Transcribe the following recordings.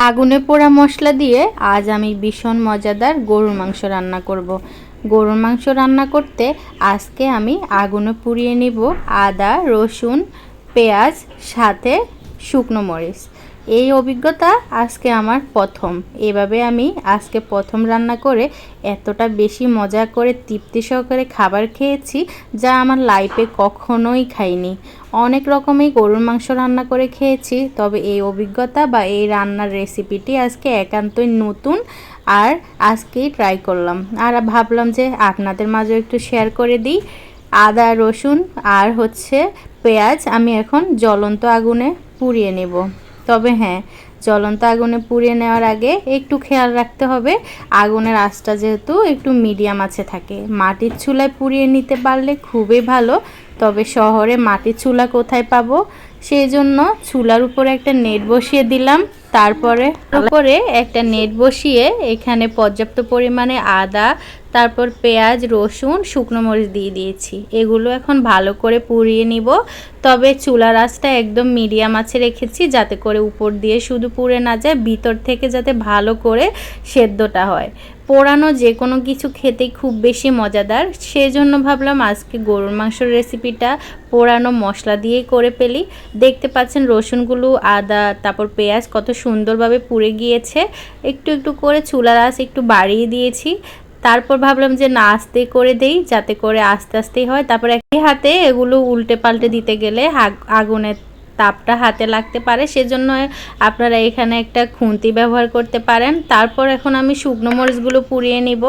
আগুনে পোড়া মশলা দিয়ে আজ আমি ভীষণ মজাদার গরুর মাংস রান্না করব। গরুর মাংস রান্না করতে আজকে আমি আগুনে পুড়িয়ে নিব আদা, রসুন, পেঁয়াজ, সাথে শুকনো মরিচ এই অভিজ্ঞতা আজকে আমার প্রথম। এভাবে আমি আজকে প্রথম রান্না করে এতটা বেশি মজা করে তৃপ্তি সহকারে খাবার খেয়েছি যা আমার লাইফে কখনোই খাইনি। অনেক রকমই গরুর মাংস রান্না করে খেয়েছি, তবে এই অভিজ্ঞতা বা এই রান্নার রেসিপিটি আজকে একান্তই নতুন আর আজকেই ট্রাই করলাম। আর ভাবলাম যে আপনাদের মাঝেও একটু শেয়ার করে দিই। আদা, রসুন আর হচ্ছে পেঁয়াজ আমি এখন জ্বলন্ত আগুনে পুড়িয়ে নেব। তবে হ্যাঁ জ্বলন্ত আগুনে পুড়িয়ে নেওয়ার আগে একটু খেয়াল রাখতে হবে। আগুনের আঁচটা যেহেতু একটু মিডিয়াম আছে থাকে। মাটির চুলায় পুড়িয়ে নিতে পারলে খুবই ভালো, তবে শহরে মাটির চুলা কোথায় পাবো? সেই জন্য চুলার উপরে একটা নেট বসিয়ে দিলাম। তারপরে উপরে একটা নেট বসিয়ে এখানে পর্যাপ্ত পরিমাণে আদা তারপর পেঁয়াজ রসুন শুকনো মরিচ দিয়ে দিয়েছি। এগুলো এখন ভালো করে পুড়িয়ে নিব। তবে চুলা রাসটা একদম মিডিয়াম আছে রেখেছি যাতে করে উপর দিয়ে শুধু পুড়ে না যায় ভিতর থেকে যাতে ভালো করে সেদ্ধটা হয়। পোড়ানো যে কোনো কিছু খেতে খুব বেশি মজাদার, সেজন্য ভাবলাম আজকে গরুর মাংসর রেসিপিটা পোড়ানো মশলা দিয়ে করে পেলি দেখতে পাচ্ছেন রসুনগুলো, আদা, তারপর পেঁয়াজ কত সুন্দরভাবে পুড়ে গিয়েছে। একটু একটু করে চুলার আঁচ একটু বাড়িয়ে দিয়েছি। তারপর ভাবলাম যে না আস্তে করে দেই, যাতে করে আস্তে আস্তেই হয়। তারপর একই হাতে এগুলো উল্টে পাল্টে দিতে গেলে আগুনের তাপটা হাতে লাগতে পারে, সেজন্য আপনারা এখানে একটা খুন্তি ব্যবহার করতে পারেন। তারপর এখন আমি শুকনো মরিচগুলো পুড়িয়ে নিব।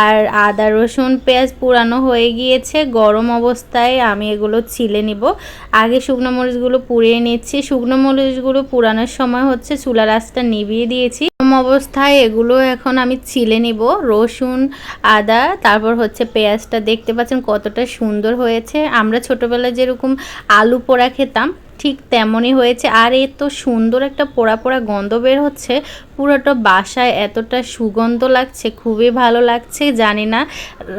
আর আদা, রসুন, পেঁয়াজ পুরানো হয়ে গিয়েছে, গরম অবস্থায় আমি এগুলো ছিলে নিব। আগে শুকনো মরিচগুলো পুড়িয়ে নিচ্ছি। শুকনো মরিচগুলো পুরানোর সময় হচ্ছে চুলা রাস্তা নিভিয়ে দিয়েছি। গরম অবস্থায় এগুলো এখন আমি ছিলে নিব। রসুন, আদা, তারপর হচ্ছে পেঁয়াজটা দেখতে পাচ্ছেন কতটা সুন্দর হয়েছে। আমরা ছোটোবেলায় যেরকম আলু পোড়া খেতাম, ঠিক তেমনই হয়েছে। আর এত সুন্দর একটা পোড়া পোড়া গন্ধ বের হচ্ছে। পুরোটা বাসায় এতটা সুগন্ধ লাগছে, খুবই ভালো লাগছে। জানি না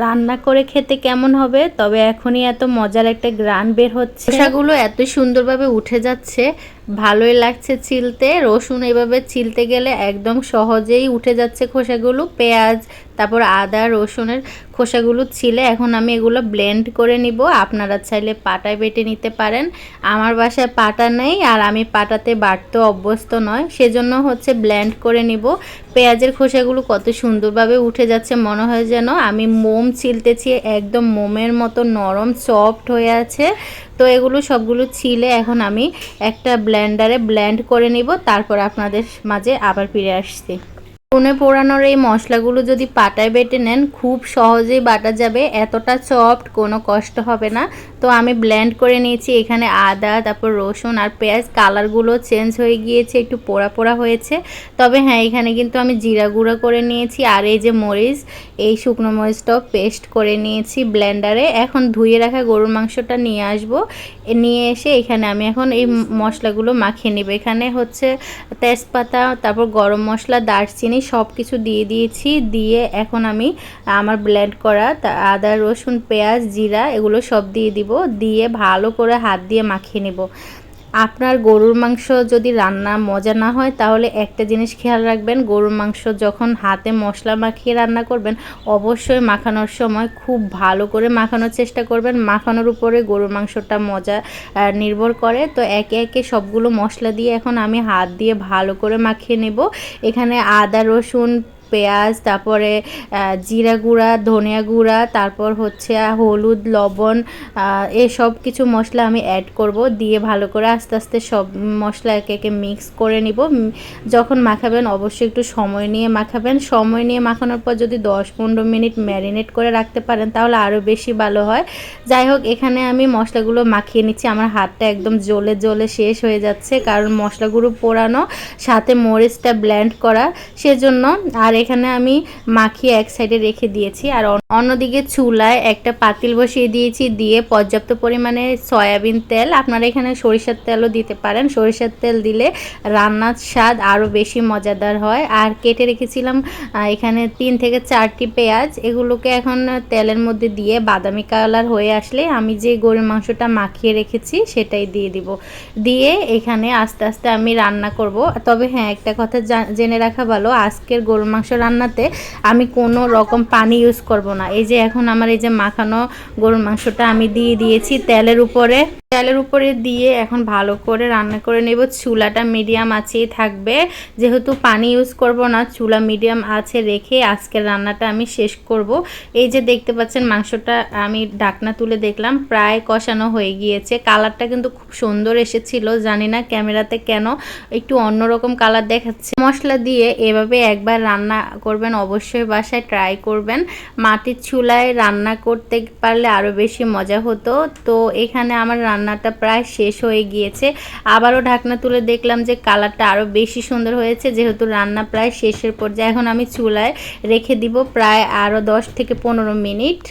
রান্না করে খেতে কেমন হবে, তবে এখনই এত মজার একটা গ্রান বের হচ্ছে। খোসাগুলো এত সুন্দরভাবে উঠে যাচ্ছে ভালোই লাগছে চিলতে। রসুন এভাবে চিলতে গেলে একদম সহজেই উঠে যাচ্ছে খোসাগুলো। পেঁয়াজ তারপর আদা, রসুনের খোসাগুলো ছিলে, এখন আমি এগুলো ব্লেন্ড করে নিব। আপনারা চাইলে পাটায় বেটে নিতে পারেন। আমার বাসায় পাটা নেই আর আমি পাটাতে বাটতে অভ্যস্ত নয়, সেজন্য হচ্ছে ব্লেন্ড করে নিব। পেঁয়াজের খোসাগুলো কত সুন্দরভাবে উঠে যাচ্ছে, মনে হয় যেন আমি মোম ছিলতেছি, একদম মোমের মতো নরম সফট হয়ে আছে। তো এগুলো সবগুলো ছিলে, এখন আমি একটা ব্লেন্ডারে ব্লেন্ড করে নিব, তারপর আপনাদের মাঝে আবার ফিরে আসছি। উনুনে পোড়ানোর এই মশলাগুলো যদি পাটায় বেটে নেন, খুব সহজেই বাটা যাবে। এতটা সফট কোনো কষ্ট হবে না। তো আমি ব্লেন্ড করে নিয়েছি। এখানে আদা, তারপর রসুন আর পেঁয়াজ কালারগুলো চেঞ্জ হয়ে গিয়েছে, একটু পোড়া পোড়া হয়েছে। তবে হ্যাঁ এখানে কিন্তু আমি জিরা গুঁড়ো করে নিয়েছি আর এই যে মরিচ, এই শুকনো মরিচটাও পেস্ট করে নিয়েছি ব্লেন্ডারে এখন ধুয়ে রাখা গরুর মাংসটা নিয়ে আসব। নিয়ে এসে এখানে আমি এখন এই মশলাগুলো মাখিয়ে নেব। এখানে হচ্ছে তেজপাতা, তারপর গরম মশলা, দারচিনি সব কিছু দিয়ে দিয়েছি, দিয়ে এখন আমি আমার ব্লেন্ড করা আদা, রসুন, পেঁয়াজ, জিরা এগুলো সব দিয়ে দিব, দিয়ে ভালো করে হাত দিয়ে মাখিয়ে নেব। আপনার গরুর মাংস যদি রান্না মজা না হয়, তাহলে একটা জিনিস খেয়াল রাখবেন, গরুর মাংস যখন হাতে মশলা মাখিয়ে রান্না করবেন, অবশ্যই মাখানোর সময় খুব ভালো করে মাখানোর চেষ্টা করবেন। মাখানোর উপরে গরুর মাংসটা মজা নির্ভর করে। তো একে একে সবগুলো মশলা দিয়ে এখন আমি হাত দিয়ে ভালো করে মাখিয়ে নেব। এখানে আদা, রসুন পেঁয়াজ, তারপরে জিরা গুঁড়া, ধনিয়া গুঁড়া, তারপর হচ্ছে হলুদ, লবণ এসব কিছু মশলা আমি অ্যাড করব। দিয়ে ভালো করে আস্তে আস্তে সব মশলা একে একে মিক্স করে নিব। যখন মাখাবেন অবশ্যই একটু সময় নিয়ে মাখাবেন। সময় নিয়ে মাখানোর পর যদি দশ পনেরো মিনিট ম্যারিনেট করে রাখতে পারেন, তাহলে আরও বেশি ভালো হয়। যাই হোক, এখানে আমি মশলাগুলো মাখিয়ে নিচ্ছি। আমার হাতটা একদম জ্বলে জ্বলে শেষ হয়ে যাচ্ছে। কারণ মশলাগুলো পোড়ানো, সাথে মরিচটা ব্ল্যান্ড করা, সেজন্য আর এখানে আমি মাখিয়ে এক সাইডে রেখে দিয়েছি। আর অন্যদিকে চুলায় একটা পাতিল বসিয়ে দিয়েছি। দিয়ে পর্যাপ্ত পরিমাণে সয়াবিন তেল। আপনারা এখানে সরিষার তেলও দিতে পারেন। সরিষার তেল দিলে রান্নার স্বাদ আরও বেশি মজাদার হয়। আর কেটে রেখেছিলাম এখানে তিন থেকে চারটি পেঁয়াজ। এগুলোকে এখন তেলের মধ্যে দিয়ে বাদামি কালার হয়ে আসলে আমি যে গরুর মাংসটা মাখিয়ে রেখেছি, সেটাই দিয়ে দিব। দিয়ে এখানে আস্তে আস্তে আমি রান্না করব। তবে হ্যাঁ একটা কথা জেনে রাখা ভালো। আজকের গরুর মাংস রান্নাতে আমি কোনো রকম পানি ইউজ করব না। এই যে এখন আমার এই যে মাখানো গরুর মাংসটা আমি দিয়ে দিয়েছি তেলের উপরে। তেলের উপরে দিয়ে এখন ভালো করে রান্না করে নেব। চুলাটা মিডিয়াম আছেই থাকবে। যেহেতু পানি ইউজ করব না, চুলা মিডিয়াম আছে রেখে আজকের রান্নাটা আমি শেষ করব। এই যে দেখতে পাচ্ছেন মাংসটা আমি ডাকনা তুলে দেখলাম, প্রায় কষানো হয়ে গিয়েছে। কালারটা কিন্তু খুব সুন্দর এসেছিল, জানি না ক্যামেরাতে কেন, একটু অন্যরকম কালার দেখাচ্ছে। মশলা দিয়ে এভাবে একবার রান্না করবেন অবশ্যই বাসায় ট্রাই করবেন। মাটির চুলায় রান্না করতে পারলে আরও বেশি মজা হতো। তো এখানে আমার রান্নাটা প্রায় শেষ হয়ে গিয়েছে। আবারও ঢাকনা তুলে দেখলাম যে কালারটা আরও বেশি সুন্দর হয়েছে, যেহেতু রান্না প্রায় শেষের পর্যায়ে। এখন আমি চুলায় রেখে দিব প্রায় আরও দশ থেকে পনেরো মিনিট।